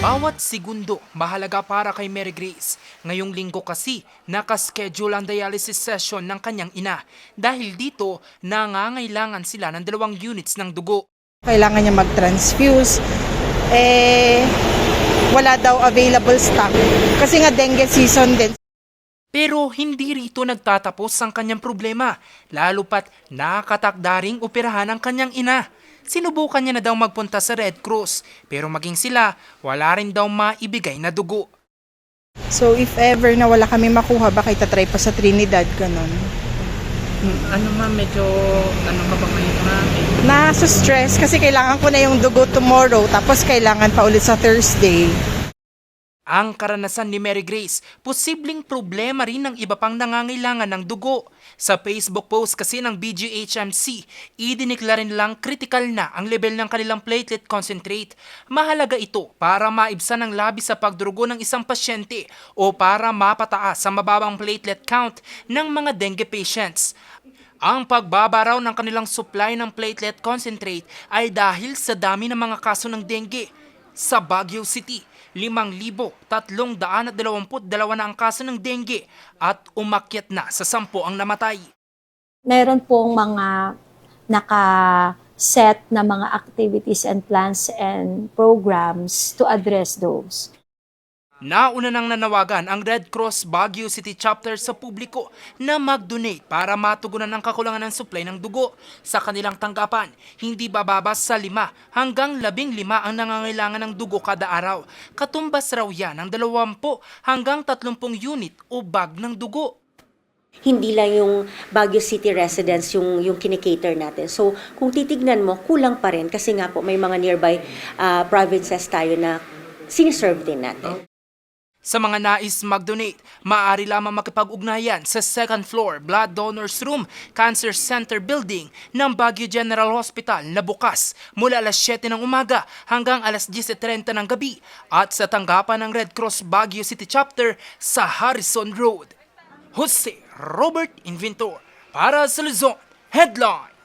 Bawat segundo mahalaga para kay Mary Grace. Ngayong linggo kasi, nakaschedule ang dialysis session ng kanyang ina. Dahil dito, nangangailangan sila ng dalawang units ng dugo. kailangan niya mag-transfuse. Eh, wala daw available stock. Kasi nga dengue season din. Pero hindi rito nagtatapos ang kanyang problema, lalo pat nakatakdaring operahan ang kanyang ina. Sinubukan niya na daw magpunta sa Red Cross, pero maging sila, wala rin daw maibigay na dugo. So if ever na wala kami makuha, baka itatry pa sa Trinidad, ganun. Ano ma'am, medyo ano ka ba ngayon ma'am? Nasa stress kasi kailangan ko na yung dugo tomorrow, tapos kailangan pa ulit sa Thursday. Ang karanasan ni Mary Grace, posibleng problema rin ng iba pang nangangailangan ng dugo. Sa Facebook post kasi ng BGHMC, idinikla rin lang critical na ang level ng kanilang platelet concentrate. Mahalaga ito para maibsan ang labi sa pagdurugo ng isang pasyente o para mapataas sa mababang platelet count ng mga dengue patients. Ang pagbaba raw ng kanilang supply ng platelet concentrate ay dahil sa dami ng mga kaso ng dengue. Sa Baguio City, 5,322 na ang kaso ng dengue at umakyat na sa 10 ang namatay. meron pong mga naka-set na mga activities and plans and programs to address those. Nauna nang nanawagan ang Red Cross Baguio City Chapter sa publiko na mag-donate para matugunan ang kakulangan ng supply ng dugo. Sa kanilang tanggapan, hindi bababa sa 5 hanggang 15 ang nangangailangan ng dugo kada araw. Katumbas raw yan ng 20 hanggang 30 unit o bag ng dugo. hindi lang yung Baguio City residents yung yung kinikater natin. So, kung titignan mo, kulang pa rin kasi nga po may mga nearby ah, provinces tayo na siniserve din natin. Sa mga nais mag-donate, maaari lamang makipag-ugnayan sa second floor Blood Donors Room Cancer Center Building ng Baguio General Hospital na bukas mula alas 7 ng umaga hanggang alas 10.30 ng gabi at sa tanggapan ng Red Cross Baguio City Chapter sa Harrison Road. Jose Robert Inventor para sa Luzon Headline